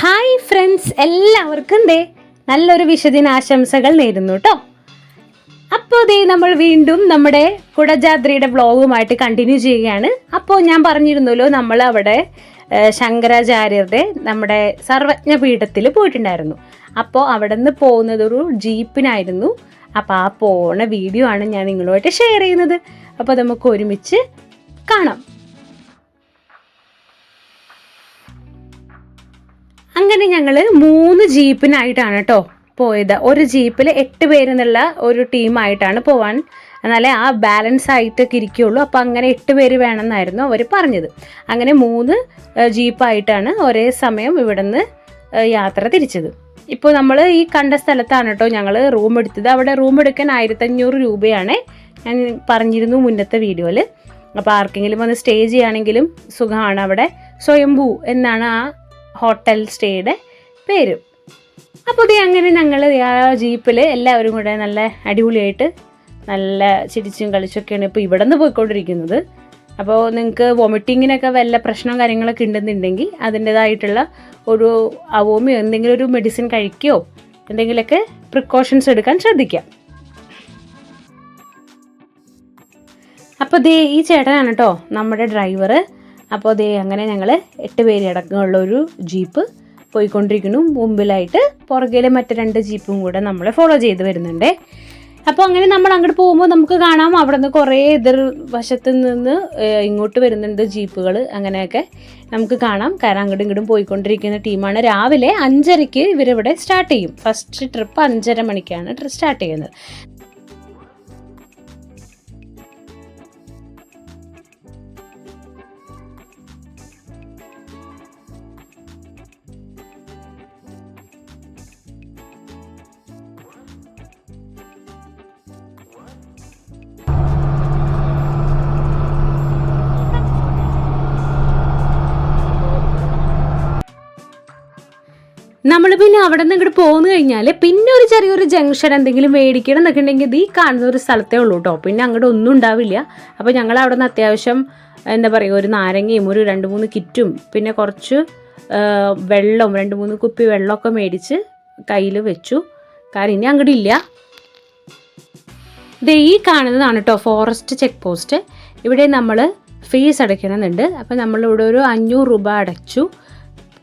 Hi friends എല്ലാവർക്കും ദേ നല്ലൊരു വിഷുദിനാശംസകൾ നേരുന്നു കേട്ടോ അപ്പോൾ ദേ നമ്മൾ വീണ്ടും നമ്മുടെ കുടജാദ്രിയുടെ വ്ളോഗുമായിട്ട് കണ്ടിന്യൂ ചെയ്യുകയാണ്. അപ്പോൾ ഞാൻ പറഞ്ഞിരുന്നല്ലോ നമ്മൾ അവിടെ ശങ്കരാചാര്യരുടെ നമ്മുടെ സർവജ്ഞ പീഠത്തിൽ പോയിട്ടുണ്ടായിരുന്നു. അപ്പോൾ അവിടെ നിന്ന് പോകുന്നതൊരു ജീപ്പിനായിരുന്നു. അപ്പോൾ ആ പോണ വീഡിയോ ആണ് ഞാൻ നിങ്ങളുമായിട്ട് ഷെയർ ചെയ്യുന്നത്. അപ്പോൾ നമുക്ക് ഒരുമിച്ച് കാണാം. അങ്ങനെ ഞങ്ങൾ മൂന്ന് ജീപ്പിനായിട്ടാണ് കേട്ടോ പോയത്. ഒരു ജീപ്പിൽ എട്ട് പേരെന്നുള്ള ഒരു ടീമായിട്ടാണ് പോവാൻ. എന്നാലേ ആ ബാലൻസ് ആയിട്ടൊക്കെ ഇരിക്കുകയുള്ളൂ അപ്പോൾ അങ്ങനെ എട്ട് പേര് വേണമെന്നായിരുന്നു അവർ പറഞ്ഞത്. അങ്ങനെ മൂന്ന് ജീപ്പായിട്ടാണ് ഒരേ സമയം ഇവിടുന്ന് യാത്ര തിരിച്ചത്. ഇപ്പോൾ നമ്മൾ ഈ കണ്ട സ്ഥലത്താണ് കേട്ടോ ഞങ്ങൾ റൂം എടുത്തത്. അവിടെ റൂം എടുക്കാൻ ആയിരത്തഞ്ഞൂറ് രൂപയാണ് ഞാൻ പറഞ്ഞിരുന്നു മുന്നത്തെ വീഡിയോയിൽ അപ്പോൾ ആർക്കെങ്കിലും വന്ന് സ്റ്റേ ചെയ്യുകയാണെങ്കിലും സുഖമാണ് അവിടെ. സ്വയംഭൂ എന്നാണ് ആ ഹോട്ടൽ സ്റ്റേയുടെ പേരും. അപ്പോൾ ഇതേ അങ്ങനെ ഞങ്ങൾ ആ ജീപ്പിൽ എല്ലാവരും കൂടെ നല്ല അടിപൊളിയായിട്ട് നല്ല ചിരിച്ചും കളിച്ചൊക്കെയാണ് ഇപ്പോൾ ഇവിടെ നിന്ന് പോയിക്കൊണ്ടിരിക്കുന്നത്. അപ്പോൾ നിങ്ങൾക്ക് വോമിറ്റിങ്ങിനൊക്കെ വല്ല പ്രശ്നവും കാര്യങ്ങളൊക്കെ ഉണ്ടെന്നുണ്ടെങ്കിൽ അതിന്റെതായിട്ടുള്ള ഒരു അവോമിയോ എന്തെങ്കിലും ഒരു മെഡിസിൻ കഴിക്കുകയോ എന്തെങ്കിലുമൊക്കെ പ്രിക്കോഷൻസ് എടുക്കാൻ ശ്രദ്ധിക്കാം. അപ്പോൾ ദേ ഈ ചേട്ടനാണ് കേട്ടോ നമ്മുടെ ഡ്രൈവർ അപ്പോൾ അതേ അങ്ങനെ ഞങ്ങൾ എട്ട് പേര് അടക്കമുള്ള ഒരു ജീപ്പ് പോയിക്കൊണ്ടിരിക്കുന്നു. മുമ്പിലായിട്ട് പുറകിലെ മറ്റ് രണ്ട് ജീപ്പും കൂടെ നമ്മളെ ഫോളോ ചെയ്ത് വരുന്നുണ്ട്. അപ്പോൾ അങ്ങനെ നമ്മൾ അങ്ങോട്ട് പോകുമ്പോൾ നമുക്ക് കാണാം അവിടെ നിന്ന് കുറേ എതിർ വശത്ത് നിന്ന് ഇങ്ങോട്ട് വരുന്നുണ്ട് ജീപ്പുകൾ അങ്ങനെയൊക്കെ നമുക്ക് കാണാം. കാരണം അങ്ങോട്ടും ഇങ്ങോട്ടും പോയിക്കൊണ്ടിരിക്കുന്ന ടീമാണ്. രാവിലെ അഞ്ചരയ്ക്ക് ഇവരിവിടെ സ്റ്റാർട്ട് ചെയ്യും. ഫസ്റ്റ് ട്രിപ്പ് അഞ്ചര മണിക്കാണ് സ്റ്റാർട്ട് ചെയ്യുന്നത്. നമ്മൾ പിന്നെ അവിടെ നിന്ന് ഇങ്ങോട്ട് പോന്നു കഴിഞ്ഞാൽ പിന്നെ ഒരു ചെറിയൊരു ജംഗ്ഷൻ എന്തെങ്കിലും മേടിക്കണം എന്നൊക്കെ ഉണ്ടെങ്കിൽ ഇത് ഈ കാണുന്ന ഒരു സ്ഥലത്തേ ഉള്ളൂ കേട്ടോ പിന്നെ അങ്ങോട്ട് ഒന്നും ഉണ്ടാവില്ല. അപ്പോൾ ഞങ്ങൾ അവിടെ നിന്ന് അത്യാവശ്യം എന്താ പറയുക ഒരു നാരങ്ങയും ഒരു രണ്ട് മൂന്ന് കിറ്റും പിന്നെ കുറച്ച് വെള്ളം രണ്ട് മൂന്ന് കുപ്പി വെള്ളമൊക്കെ മേടിച്ച് കയ്യിൽ വെച്ചു. കാരണം ഇനി അങ്ങോട്ട് ഇല്ല. ദേ ഈ കാണുന്നതാണ് കേട്ടോ ഫോറസ്റ്റ് ചെക്ക് പോസ്റ്റ് ഇവിടെ നമ്മൾ ഫീസ് അടയ്ക്കണമെന്നുണ്ട് അപ്പോൾ നമ്മളിവിടെ ഒരു അഞ്ഞൂറ് രൂപ അടച്ചു.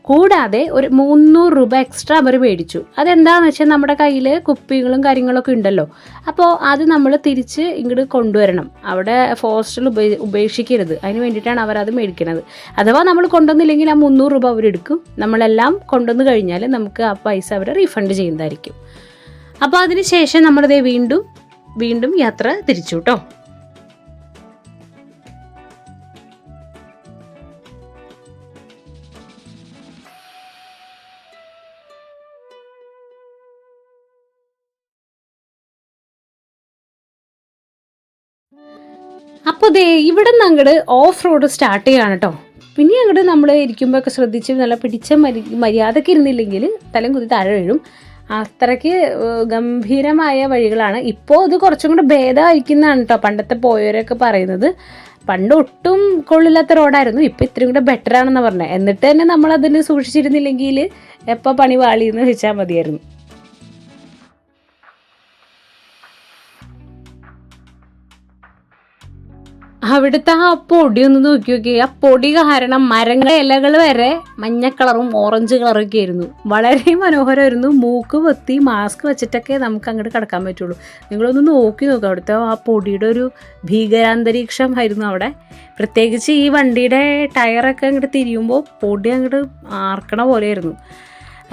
കൂടാതെ ഒരു മുന്നൂറ് രൂപ എക്സ്ട്രാ അവർ മേടിച്ചു. അതെന്താണെന്ന് വെച്ചാൽ നമ്മുടെ കയ്യിൽ കുപ്പികളും കാര്യങ്ങളൊക്കെ ഉണ്ടല്ലോ. അപ്പോൾ അത് നമ്മൾ തിരിച്ച് ഇങ്ങോട്ട് കൊണ്ടുവരണം. അവിടെ ഫോറസ്റ്റിൽ ഉപേ ഉപേക്ഷിക്കരുത്. അതിന് വേണ്ടിയിട്ടാണ് അവരത് മേടിക്കുന്നത് അഥവാ നമ്മൾ കൊണ്ടുവന്നില്ലെങ്കിൽ ആ മുന്നൂറ് രൂപ അവരെടുക്കും നമ്മളെല്ലാം കൊണ്ടുവന്ന് കഴിഞ്ഞാൽ നമുക്ക് ആ പൈസ അവർ റീഫണ്ട് ചെയ്യുന്നതായിരിക്കും. അപ്പോൾ അതിന് ശേഷം നമ്മളിതേ വീണ്ടും വീണ്ടും യാത്ര തിരിച്ചു കേട്ടോ അപ്പോൾ ദേ ഇവിടെ നിന്ന് അങ്ങോട്ട് ഓഫ് റോഡ് സ്റ്റാർട്ട് ചെയ്യാണ് കേട്ടോ പിന്നെ അങ്ങോട്ട് നമ്മൾ ഇരിക്കുമ്പോൾ ഒക്കെ ശ്രദ്ധിച്ച് നല്ല പിടിച്ച മരി മര്യാദയ്ക്ക് ഇരുന്നില്ലെങ്കിൽ തലം കുത്തി താഴെ വീഴും. അത്രയ്ക്ക് ഗംഭീരമായ വഴികളാണ്. ഇപ്പോൾ ഇത് കുറച്ചും കൂടെ ഭേദമായിരിക്കുന്നതാണ് കേട്ടോ പണ്ടത്തെ പോയവരൊക്കെ പറയുന്നത്. പണ്ട് ഒട്ടും കൊള്ളില്ലാത്ത റോഡായിരുന്നു ഇപ്പോൾ ഇത്രയും കൂടെ ബെറ്റർ ആണെന്ന് പറഞ്ഞത് എന്നിട്ട് തന്നെ നമ്മൾ സൂക്ഷിച്ചിരുന്നില്ലെങ്കിൽ എപ്പോൾ പണി വാളിയെന്ന് വെച്ചാൽ മതിയായിരുന്നു. അവിടുത്തെ ആ പൊടി ഒന്ന് നോക്കി നോക്കി. ആ പൊടി കാരണം മരങ്ങളെ ഇലകൾ വരെ മഞ്ഞ കളറും ഓറഞ്ച് കളറും ഒക്കെ ആയിരുന്നു. വളരെ മനോഹരമായിരുന്നു. മൂക്ക് പൊത്തി മാസ്ക് വെച്ചിട്ടൊക്കെ നമുക്ക് അങ്ങോട്ട് കിടക്കാൻ പറ്റുള്ളൂ. നിങ്ങളൊന്ന് നോക്കി നോക്കുക അവിടുത്തെ ആ പൊടിയുടെ ഒരു ഭീകരാന്തരീക്ഷം ആയിരുന്നു അവിടെ. പ്രത്യേകിച്ച് ഈ വണ്ടിയുടെ ടയറൊക്കെ അങ്ങോട്ട് തിരിയുമ്പോൾ പൊടി അങ്ങോട്ട് ആർക്കണ പോലെയായിരുന്നു.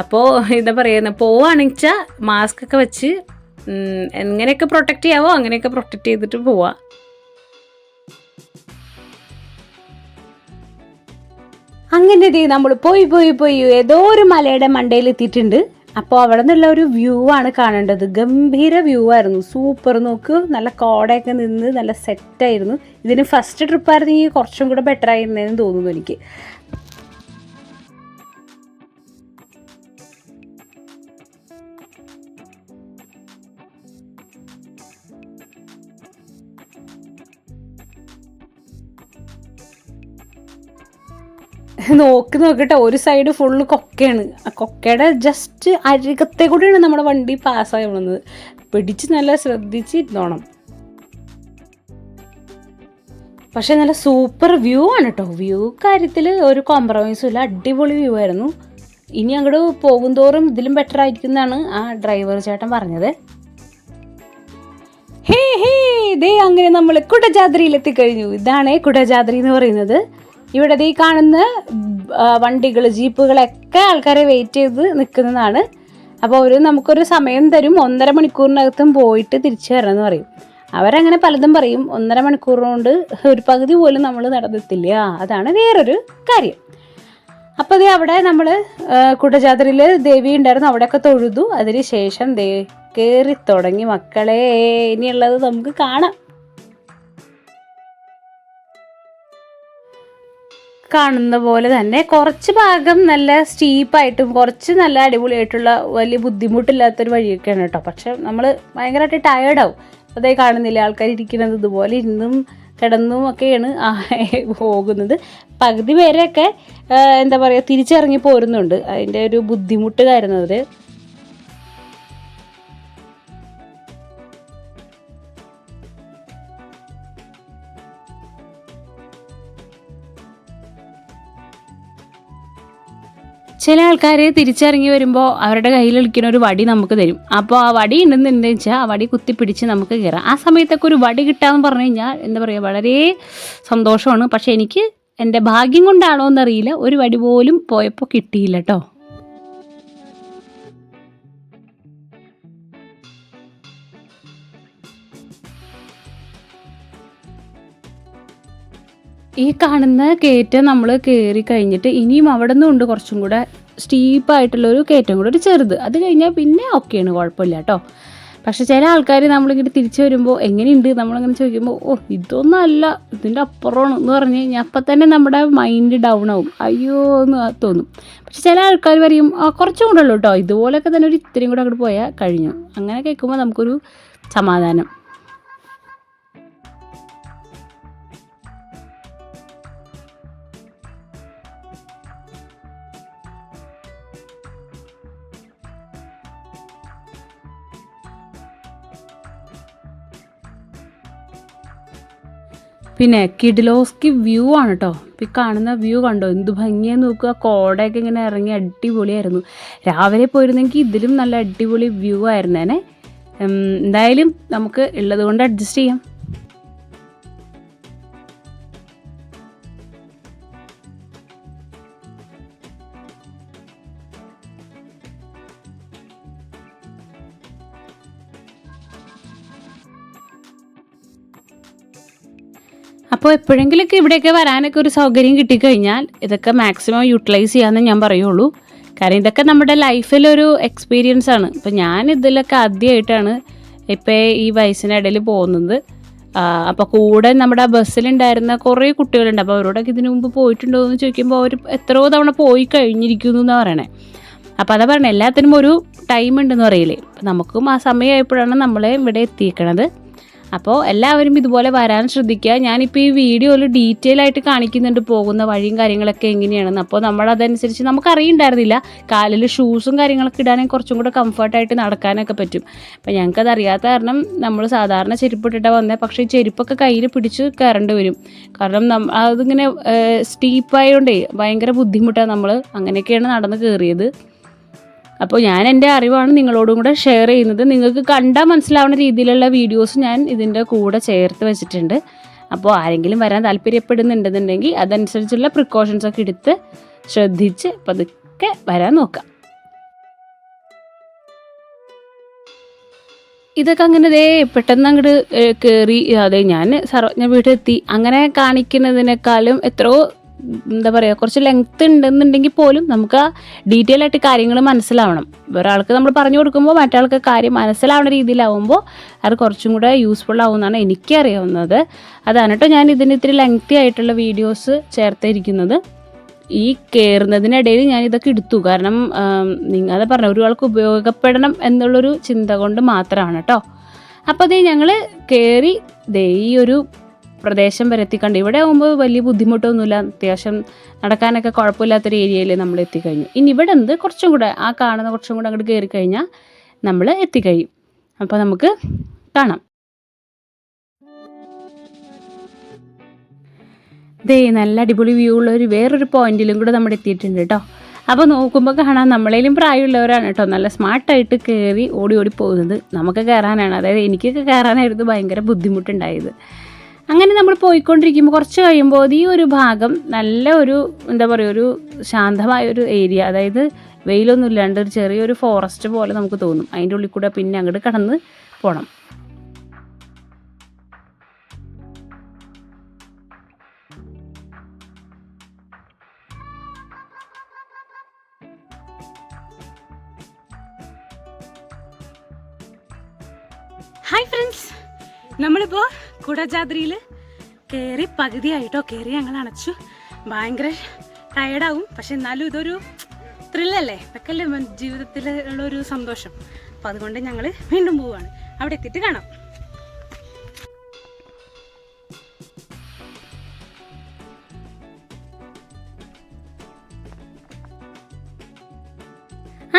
അപ്പോൾ എന്താ പറയുന്നത് പോവുകയാണെന്ന് വെച്ചാൽ മാസ്ക് ഒക്കെ വെച്ച് എങ്ങനെയൊക്കെ പ്രൊട്ടക്റ്റ് ചെയ്യാവോ അങ്ങനെയൊക്കെ പ്രൊട്ടക്റ്റ് ചെയ്തിട്ട് പോവാം. അങ്ങനെ ദേ നമ്മൾ പോയി പോയി പോയി ഏതോ ഒരു മലയുടെ മണ്ടയിൽ എത്തിയിട്ടുണ്ട്. അപ്പോൾ അവിടെ നിന്നുള്ള ഒരു വ്യൂ ആണ് കാണേണ്ടത്. ഗംഭീര വ്യൂ ആയിരുന്നു. സൂപ്പർ നോക്ക്. നല്ല കോടയൊക്കെ നിന്ന് നല്ല സെറ്റായിരുന്നു ഇതിന് ഫസ്റ്റ് ട്രിപ്പ് ആയിരുന്നെങ്കിൽ കുറച്ചും കൂടെ ബെറ്റർ ആയിരുന്നതെന്ന് തോന്നുന്നു എനിക്ക്. നോക്കി നോക്കട്ടെ ഒരു സൈഡ് ഫുള്ള് കൊക്കയാണ്. ആ കൊക്കയുടെ ജസ്റ്റ് അരികത്തെ കൂടിയാണ് നമ്മുടെ വണ്ടി പാസ്സായി വന്നത്. പിടിച്ച് നല്ല ശ്രദ്ധിച്ച് ഇരുന്നോണം പക്ഷേ നല്ല സൂപ്പർ വ്യൂ ആണ് കേട്ടോ വ്യൂ കാര്യത്തിൽ ഒരു കോംപ്രമൈസും ഇല്ല. അടിപൊളി വ്യൂ ആയിരുന്നു. ഇനി അങ്ങോട്ട് പോകുന്തോറും ഇതിലും ബെറ്റർ ആയിരിക്കും എന്നാണ് ആ ഡ്രൈവർ ചേട്ടൻ പറഞ്ഞത്. ഹേ ഹേ ദേ അങ്ങനെ നമ്മൾ കുടജാദ്രിയിൽ എത്തിക്കഴിഞ്ഞു ഇതാണ് കുടജാദ്രി എന്ന് പറയുന്നത്. ഇവിടെ ഈ കാണുന്ന വണ്ടികൾ ജീപ്പുകളൊക്കെ ആൾക്കാരെ വെയിറ്റ് ചെയ്ത് നിൽക്കുന്നതാണ് അപ്പോൾ അവർ നമുക്കൊരു സമയം തരും. ഒന്നര മണിക്കൂറിനകത്തും പോയിട്ട് തിരിച്ചു വരണം എന്ന് പറയും. അവരങ്ങനെ പലതും പറയും. ഒന്നര മണിക്കൂർ കൊണ്ട് ഒരു പകുതി പോലും നമ്മൾ നടന്നെത്തില്ല അതാണ് വേറൊരു കാര്യം. അപ്പോൾ ദേ അവിടെ നമ്മൾ കുട്ടജാത്രയിൽ ദേവി ഉണ്ടായിരുന്നു. അവിടെയൊക്കെ തൊഴുതു. അതിന് ശേഷം ദേ കയറി തുടങ്ങി. മക്കളെ ഇനിയുള്ളത് നമുക്ക് കാണാം. കാണുന്ന പോലെ തന്നെ കുറച്ച് ഭാഗം നല്ല സ്റ്റീപ്പായിട്ടും കുറച്ച് നല്ല അടിപൊളിയായിട്ടുള്ള വലിയ ബുദ്ധിമുട്ടില്ലാത്തൊരു വഴിയൊക്കെയാണ് കേട്ടോ. പക്ഷെ നമ്മൾ ഭയങ്കരമായിട്ട് ടയേർഡാവും അതേ കാണുന്നില്ല? ആൾക്കാർ ഇരിക്കുന്നത് ഇതുപോലെ ഇന്നും കിടന്നും ഒക്കെയാണ് പോകുന്നത്. പകുതി പേരെയൊക്കെ എന്താ പറയുക തിരിച്ചിറങ്ങി പോരുന്നുണ്ട്. അതിന്റെ ഒരു ബുദ്ധിമുട്ട് കാരണത് ചില ആൾക്കാർ തിരിച്ചിറങ്ങി വരുമ്പോൾ അവരുടെ കയ്യിൽ കളിക്കുന്ന ഒരു വടി നമുക്ക് തരും. അപ്പോൾ ആ വടി ഉണ്ടെന്ന് വെച്ചാൽ ആ വടി കുത്തിപ്പിടിച്ച് നമുക്ക് കയറാം ആ സമയത്തൊക്കെ ഒരു വടി കിട്ടാന്ന് പറഞ്ഞു കഴിഞ്ഞാൽ എന്താ പറയുക വളരെ സന്തോഷമാണ്. പക്ഷേ എനിക്ക് എന്റെ ഭാഗ്യം കൊണ്ടാണോ എന്നറിയില്ല. ഒരു വടി പോലും പോയപ്പോൾ കിട്ടിയില്ല കേട്ടോ ഈ കാണുന്ന കയറ്റം നമ്മൾ കയറി കഴിഞ്ഞിട്ട് ഇനിയും അവിടെ നിന്നുണ്ട് കുറച്ചും കൂടെ സ്റ്റീപ്പായിട്ടുള്ളൊരു കയറ്റം കൂടെ ഒരു ചെറുത്. അത് കഴിഞ്ഞാൽ പിന്നെ ഓക്കെയാണ് കുഴപ്പമില്ല കേട്ടോ പക്ഷെ ചില ആൾക്കാർ നമ്മളിങ്ങനെ തിരിച്ചു വരുമ്പോൾ എങ്ങനെയുണ്ട് നമ്മളിങ്ങനെ ചോദിക്കുമ്പോൾ ഓ ഇതൊന്നും അല്ല ഇതിന്റെ അപ്പുറമാണ് എന്ന് പറഞ്ഞ് കഴിഞ്ഞാൽ അപ്പം തന്നെ നമ്മുടെ മൈൻഡ് ഡൗൺ ആവും. അയ്യോ എന്ന് തോന്നും. പക്ഷെ ചില ആൾക്കാർ പറയും ആ കുറച്ചും കൂടെ ഉള്ളൂ കേട്ടോ ഇതുപോലെയൊക്കെ തന്നെ ഒരു ഇത്രയും കൂടെ അങ്ങോട്ട് പോയാൽ കഴിഞ്ഞു. അങ്ങനെ കേൾക്കുമ്പോൾ നമുക്കൊരു സമാധാനം. പിന്നെ കിഡിലോസ്കി വ്യൂ ആണ് കേട്ടോ ഈ കാണുന്ന വ്യൂ കണ്ടോ? എന്ത് ഭംഗിയാന്ന് നോക്കുക. കോടയൊക്കെ ഇങ്ങനെ ഇറങ്ങി അടിപൊളിയായിരുന്നു. രാവിലെ പോയിരുന്നെങ്കിൽ ഇതിലും നല്ല അടിപൊളി വ്യൂ ആയിരുന്നേനെ. എന്തായാലും നമുക്ക് ഉള്ളത് കൊണ്ട് അഡ്ജസ്റ്റ് ചെയ്യാം. അപ്പോൾ എപ്പോഴെങ്കിലൊക്കെ ഇവിടെയൊക്കെ വരാനൊക്കെ ഒരു സൗകര്യം കിട്ടിക്കഴിഞ്ഞാൽ ഇതൊക്കെ മാക്സിമം യൂട്ടിലൈസ് ചെയ്യാമെന്ന് ഞാൻ പറയുള്ളൂ. കാരണം ഇതൊക്കെ നമ്മുടെ ലൈഫിലൊരു എക്സ്പീരിയൻസ് ആണ്. ഇപ്പം ഞാൻ ഇതിലൊക്കെ ആദ്യമായിട്ടാണ് ഇപ്പോൾ ഈ വയസ്സിനിടയിൽ പോകുന്നത്. അപ്പോൾ കൂടെ നമ്മുടെ ബസ്സിലുണ്ടായിരുന്ന കുറേ കുട്ടികളുണ്ട്. അപ്പോൾ അവരോടൊക്കെ ഇതിനു മുമ്പ് പോയിട്ടുണ്ടോ എന്ന് ചോദിക്കുമ്പോൾ അവർ എത്രയോ തവണ പോയി കഴിഞ്ഞിരിക്കുന്നു എന്നാണ് പറയണേ. അപ്പോൾ അതാ പറഞ്ഞത് എല്ലാത്തിനും ഒരു ടൈം ഉണ്ടെന്ന് പറയില്ലേ നമുക്കും ആ സമയമായപ്പോഴാണ് നമ്മളെ ഇവിടെ എത്തിയേക്കണത്. അപ്പോൾ എല്ലാവരും ഇതുപോലെ വരാൻ ശ്രദ്ധിക്കുക. ഞാനിപ്പോൾ ഈ വീഡിയോയിൽ ഡീറ്റെയിൽ ആയിട്ട് കാണിക്കുന്നുണ്ട് പോകുന്ന വഴിയും കാര്യങ്ങളൊക്കെ എങ്ങനെയാണെന്ന്. അപ്പോൾ നമ്മളതനുസരിച്ച് നമുക്കറിയണ്ടായിരുന്നില്ല. കാലിൽ ഷൂസും കാര്യങ്ങളൊക്കെ ഇടാനും കുറച്ചും കൂടെ കംഫർട്ടായിട്ട് നടക്കാനൊക്കെ പറ്റും. അപ്പം ഞങ്ങൾക്കത് അറിയാത്ത കാരണം നമ്മൾ സാധാരണ ചെരുപ്പിട്ടിട്ടാണ് വന്നത് പക്ഷേ ചെരുപ്പൊക്കെ കയ്യിൽ പിടിച്ച് കയറേണ്ടി വരും. കാരണം അതിങ്ങനെ സ്റ്റീപ്പായതുകൊണ്ടേ ഭയങ്കര ബുദ്ധിമുട്ടാണ് നമ്മൾ അങ്ങനെയൊക്കെയാണ് നടന്ന് കയറിയത് അപ്പോൾ ഞാൻ എന്റെ അറിവാണ് നിങ്ങളോടും കൂടെ ഷെയർ ചെയ്യുന്നത്. നിങ്ങൾക്ക് കണ്ടാൽ മനസ്സിലാവുന്ന രീതിയിലുള്ള വീഡിയോസ് ഞാൻ ഇതിന്റെ കൂടെ ചേർത്ത് വെച്ചിട്ടുണ്ട്. അപ്പോൾ ആരെങ്കിലും വരാൻ താല്പര്യപ്പെടുന്നുണ്ടെന്നുണ്ടെങ്കിൽ അതനുസരിച്ചുള്ള പ്രിക്കോഷൻസ് ഒക്കെ എടുത്ത് ശ്രദ്ധിച്ച് പതുക്കെ വരാൻ നോക്കാം. ഇതൊക്കെ അങ്ങനെ ദേ പെട്ടെന്ന് അങ്ങോട്ട് കയറി അതെ ഞാൻ സർവജ്ഞ വീട്ടിലെത്തി അങ്ങനെ കാണിക്കുന്നതിനേക്കാളും എത്രയോ എന്താ പറയുക കുറച്ച് ലെങ്ത് ഉണ്ടെന്നുണ്ടെങ്കിൽ പോലും നമുക്ക് ആ ഡീറ്റെയിൽ ആയിട്ട് കാര്യങ്ങൾ മനസ്സിലാവണം. ഒരാൾക്ക് നമ്മൾ പറഞ്ഞു കൊടുക്കുമ്പോൾ മറ്റാൾക്ക് കാര്യം മനസ്സിലാവുന്ന രീതിയിലാവുമ്പോൾ അത് കുറച്ചും കൂടെ യൂസ്ഫുൾ ആവുമെന്നാണ് എനിക്കറിയാവുന്നത് അതാണ് കേട്ടോ ഞാൻ ഇതിന് ഇത്തിരി ലെങ്തി ആയിട്ടുള്ള വീഡിയോസ് ചേർത്തിരിക്കുന്നത് ഈ കയറുന്നതിനിടയിൽ ഞാൻ ഇതൊക്കെ എടുത്തു. കാരണം നിങ്ങൾ അത് പറഞ്ഞു ഒരാൾക്ക് ഉപയോഗപ്പെടണം എന്നുള്ളൊരു ചിന്ത കൊണ്ട് മാത്രമാണ് കേട്ടോ അപ്പോൾ അതേ ഞങ്ങൾ കയറി ദേ ഈ ഒരു പ്രദേശം വരെ എത്തിക്കണ്ട്. ഇവിടെ ആകുമ്പോൾ വലിയ ബുദ്ധിമുട്ടൊന്നുമില്ല. അത്യാവശ്യം നടക്കാനൊക്കെ കുഴപ്പമില്ലാത്തൊരു ഏരിയയിൽ നമ്മൾ എത്തിക്കഴിഞ്ഞു. ഇനി ഇവിടെ എന്ത്? കുറച്ചും കൂടെ ആ കാണുന്ന കുറച്ചും കൂടെ അങ്ങോട്ട് കയറി കഴിഞ്ഞാൽ നമ്മൾ എത്തിക്കഴിയും. അപ്പോൾ നമുക്ക് കാണാം. ദേ നല്ല അടിപൊളി വ്യൂ ഉള്ള ഒരു വേറൊരു പോയിന്റിലും കൂടെ നമ്മൾ എത്തിയിട്ടുണ്ട് കേട്ടോ. അപ്പോൾ നോക്കുമ്പോൾ കാണാൻ നമ്മളേലും പ്രായമുള്ളവരാണ് കേട്ടോ. നല്ല സ്മാർട്ടായിട്ട് കയറി ഓടി ഓടി പോകുന്നത്. നമുക്ക് കയറാനാണ്. അതായത് എനിക്കൊക്കെ കയറാനായിരുന്നു ഭയങ്കര ബുദ്ധിമുട്ടുണ്ടായത്. അങ്ങനെ നമ്മൾ പോയിക്കൊണ്ടിരിക്കുമ്പോൾ കുറച്ച് കഴിയുമ്പോൾ ഈ ഒരു ഭാഗം നല്ല ഒരു എന്താ പറയുക ഒരു ശാന്തമായ ഒരു ഏരിയ അതായത് വെയിലൊന്നും ഇല്ലാണ്ട് ഒരു ചെറിയൊരു ഫോറസ്റ്റ് പോലെ നമുക്ക് തോന്നും. അതിന്റെ ഉള്ളിൽ കൂടെ പിന്നെ അങ്ങോട്ട് കടന്ന് പോകണം ഹായ് ഫ്രണ്ട്സ് നമ്മളിപ്പോൾ കുടജാദ്രിയിൽ കയറി പകുതിയായിട്ടോ കയറി ഞങ്ങൾ അണച്ചു. ഭയങ്കര ടയർഡാവും പക്ഷെ എന്നാലും ഇതൊരു ത്രില്ലല്ലേ ഇതൊക്കെയല്ലേ ജീവിതത്തിൽ ഉള്ള ഒരു സന്തോഷം. അപ്പം അതുകൊണ്ട് ഞങ്ങൾ വീണ്ടും പോവുകയാണ് അവിടെ എത്തിയിട്ട് കാണാം.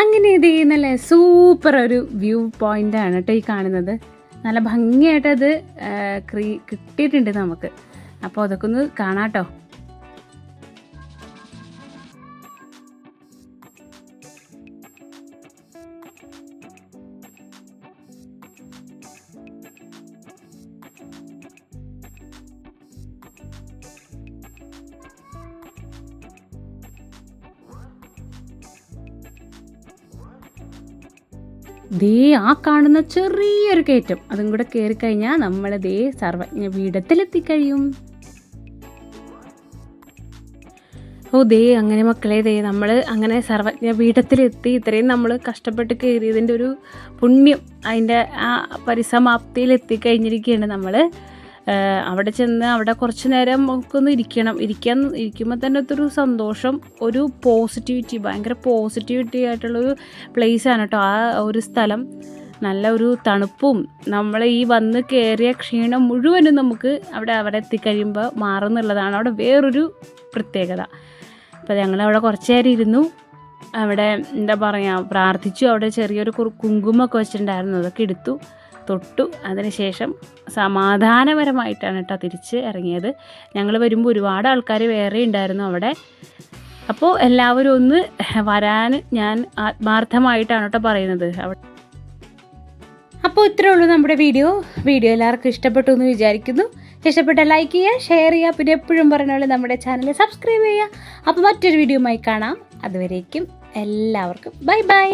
അങ്ങനെ ഇതേ നല്ല സൂപ്പർ ഒരു വ്യൂ പോയിന്റ് ആണ് കേട്ടോ ഈ കാണുന്നത്. നല്ല ഭംഗിയായിട്ടത് ക്രീ കിട്ടിയിട്ടുണ്ട് നമുക്ക്. അപ്പോൾ അതൊക്കെ ഒന്ന് കാണാട്ടോ. ദേ ആ കാണുന്ന ചെറിയൊരു കയറ്റം. അതും കൂടെ കയറി കഴിഞ്ഞാൽ നമ്മൾ ദേ സർവജ്ഞ പീഠത്തിലെത്തിക്കഴിയും. ഓ ദേ അങ്ങനെ മക്കളെ ദേ നമ്മൾ അങ്ങനെ സർവജ്ഞ പീഠത്തിലെത്തി ഇത്രയും നമ്മൾ കഷ്ടപ്പെട്ട് കയറിയതിന്റെ ഒരു പുണ്യം അതിന്റെ ആ പരിസമാപ്തിയിൽ എത്തിക്കഴിഞ്ഞിരിക്കുകയാണ് നമ്മൾ അവിടെ ചെന്ന് അവിടെ കുറച്ച് നേരം നമുക്കൊന്ന് ഇരിക്കണം. ഇരിക്കാൻ ഇരിക്കുമ്പോൾ തന്നെ ഒരു സന്തോഷം ഒരു പോസിറ്റിവിറ്റി ഭയങ്കര പോസിറ്റിവിറ്റി ആയിട്ടുള്ളൊരു ആണ് കേട്ടോ ആ ഒരു സ്ഥലം. നല്ല ഒരു തണുപ്പും നമ്മൾ ഈ വന്ന് കയറിയ ക്ഷീണം മുഴുവനും നമുക്ക് അവിടെ അവിടെ എത്തിക്കഴിയുമ്പോൾ മാറുന്നുള്ളതാണ് അവിടെ വേറൊരു പ്രത്യേകത. അപ്പോൾ ഞങ്ങൾ അവിടെ കുറച്ച് നേരം ഇരുന്നു. അവിടെ എന്താ പറയുക പ്രാർത്ഥിച്ചു. അവിടെ ചെറിയൊരു കുങ്കുമൊക്കെ വെച്ചിട്ടുണ്ടായിരുന്നു. അതൊക്കെ എടുത്തു. തൊട്ടു. അതിനുശേഷം സമാധാനപരമായിട്ടാണ് കേട്ടോ തിരിച്ച് ഇറങ്ങിയത്. ഞങ്ങൾ വരുമ്പോൾ ഒരുപാട് ആൾക്കാർ വേറെ ഉണ്ടായിരുന്നു അവിടെ. അപ്പോൾ എല്ലാവരും ഒന്ന് വരാൻ ഞാൻ ആത്മാർത്ഥമായിട്ടാണ് കേട്ടോ പറയുന്നത്. അവിടെ അപ്പോൾ ഇത്രേ ഉള്ളൂ നമ്മുടെ വീഡിയോ. വീഡിയോ എല്ലാവർക്കും ഇഷ്ടപ്പെട്ടു എന്ന് വിചാരിക്കുന്നു. ഇഷ്ടപ്പെട്ട ലൈക്ക് ചെയ്യുക ഷെയർ ചെയ്യുക പിന്നെ എപ്പോഴും പറയുന്ന പോലെ നമ്മുടെ ചാനൽ സബ്സ്ക്രൈബ് ചെയ്യുക. അപ്പോൾ മറ്റൊരു വീഡിയോയുമായി കാണാം. അതുവരേക്കും എല്ലാവർക്കും ബൈ ബൈ